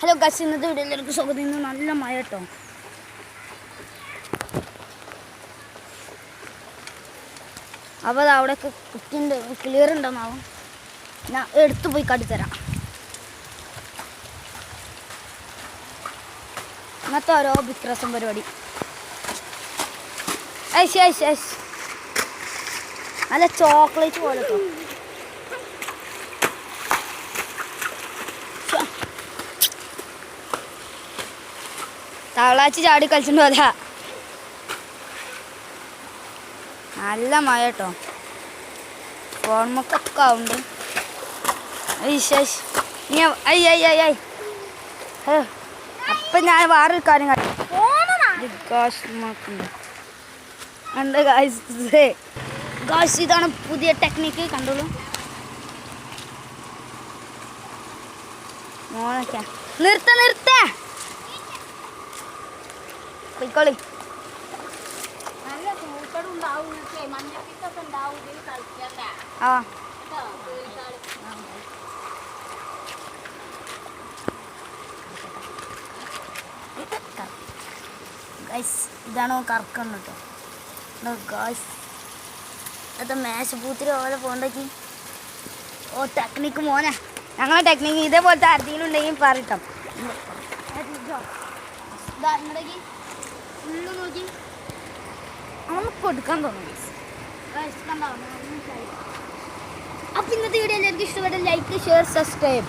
Hello guess ഇന്നത്തെ വീഡിയോയിലേക്ക് സ്വാഗതം. ഇന്ന് നല്ല മഴ കേട്ടോ. അപ്പോൾ അത് അവിടെയൊക്കെ കുറ്റിന്റെ ക്ലിയർ ഉണ്ടെന്നാവും ഞാൻ എടുത്തു പോയി കാട്ടിത്തരാം ഇന്നത്തെ ഓരോ വിക്രസം പരിപാടി. Ice ice ice. നല്ല ചോക്ലേറ്റ് പോലെ കേട്ടോ. തവളാച്ചി ചാടി കളിച്ചിട്ട് പോലെ നല്ല മഴ കേട്ടോ. ഫോൺമൊക്കെ ആവുന്നുണ്ട്. അപ്പൊ ഞാൻ വേറൊരു കാര്യം കണ്ട് ഇതാണ് പുതിയ ടെക്നിക്ക് കണ്ടോളൂ. മോനൊക്കെ. നിർത്ത നിർത്ത. കളിക്കണ്ട. ആ. ഗൈസ് ഇതാണ് കറക്കുന്നത് കേട്ടോ. ഗൈസ് അത് മേശപ്പൂത്തിരി പോലെ പോകണ്ടേക്ക് ഓ ടെക്നിക്ക് മോനെ. ഞങ്ങളെ ടെക്നിക്ക് ഇതേപോലത്തെ ആർക്കെങ്കിലും ഉണ്ടെങ്കിൽ പറയട്ടോ ഫുള്ള് നോക്കി നമുക്ക് കൊടുക്കാൻ തോന്നുന്നു. അപ്പം ഇന്നത്തെ വീഡിയോ എല്ലാവർക്കും ഇഷ്ടപ്പെട്ട ലൈക്ക് ഷെയർ സബ്സ്ക്രൈബ്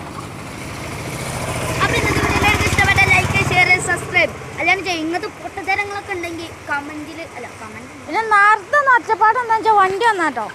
അപ്പം ഇന്നത്തെ വീഡിയോ എല്ലാവർക്കും ഇഷ്ടപ്പെട്ട ലൈക്ക് ഷെയർ സബ്സ്ക്രൈബ് അല്ലാണ്ട് ചെയ്യും ഇങ്ങനത്തെ പൊട്ടത്തരങ്ങളൊക്കെ ഉണ്ടെങ്കിൽ കമന്റിൽ അല്ല കമന്റ് പിന്നെ നേരത്തെ ഒച്ചപ്പാട് എന്താ വെച്ചാൽ വണ്ടി വന്നാട്ടോ.